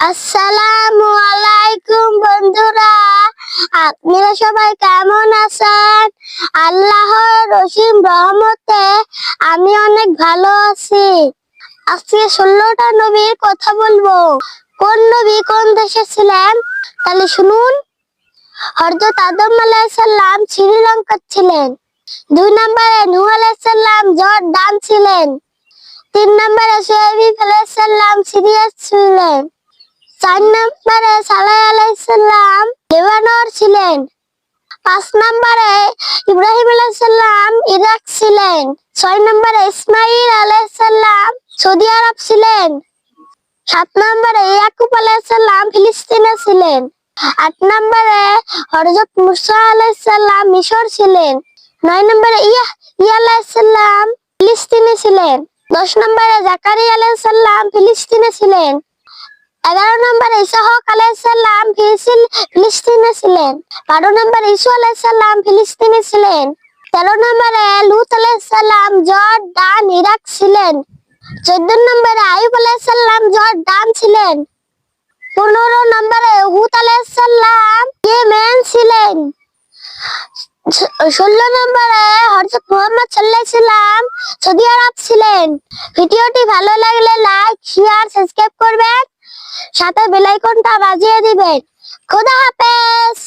আসসালামু আলাইকুম বন্ধুরা। আপনারা সবাই কেমন আছেন? আল্লাহর রসিম রহমতে আমি অনেক ভালো আছি। আজকে ষোলোটা নবীর কথা বলব। কোন নবী কোন দেশে ছিলেন? তাহলে শুনুন। হযরত আদম আলাইসাল্লাম শ্রীলঙ্কার ছিলেন। দুই নম্বরে নূহ আলাইসাল্লাম জর্দান ছিলেন। তিন নম্বরে সোহেব আলাইসাল্লাম সিরিয়া ছিলেন। চার নম্বরে সালাই আলাইসাল্লাম লেবানর ছিলেন। পাঁচ নম্বরে ইব্রাহিম আলাইসাল্লাম ইরাক ছিলেন। ছয় নম্বরে ইসমাইল আলাইসাল্লাম সৌদি আরব ছিলেন। সাত নম্বরে ইয়াকুব আলাইসাল্লাম ফিলিস্তিনে ছিলেন। আট নম্বরে হরজত মুসা আলাইসাল্লাম মিশর ছিলেন। নয় নম্বরে ইয়া ইয়া আলাইসাল্লাম ফিলিস্তিনে ছিলেন। দশ নম্বরে জাকারিয়া আলাইসাল্লাম ফিলিস্তিনে ছিলেন। এগারো নম্বরে ইসাহক আলাইসাল্লাম ফিলিস্তিন ছিলেন। বারো নম্বর ইসু আলাইসাল্লাম ফিলিস্তিনে ছিলেন। তেরো নম্বরে, লুত আলাইসাল্লাম জর্দান, ইরাক ছিলেন। চোদ্দ নম্বরে আয়ুব আলাইসাল্লাম জর্দান ছিলেন। পনেরো নম্বরে, হুত আলাইসাল্লাম ইয়েমেন ছিলেন। ষোলো নম্বরে, হযরত মোহাম্মদ সাল্লাল্লাহু আলাইহি সাল্লাম সৌদি আরব ছিলেন। ভিডিওটি ভালো লাগলে লাইক শেয়ার সাবস্ক্রাইব করবেন। সাথে বেলাইকনটা বাজিয়ে দিবেন। খোদা হাফেজ!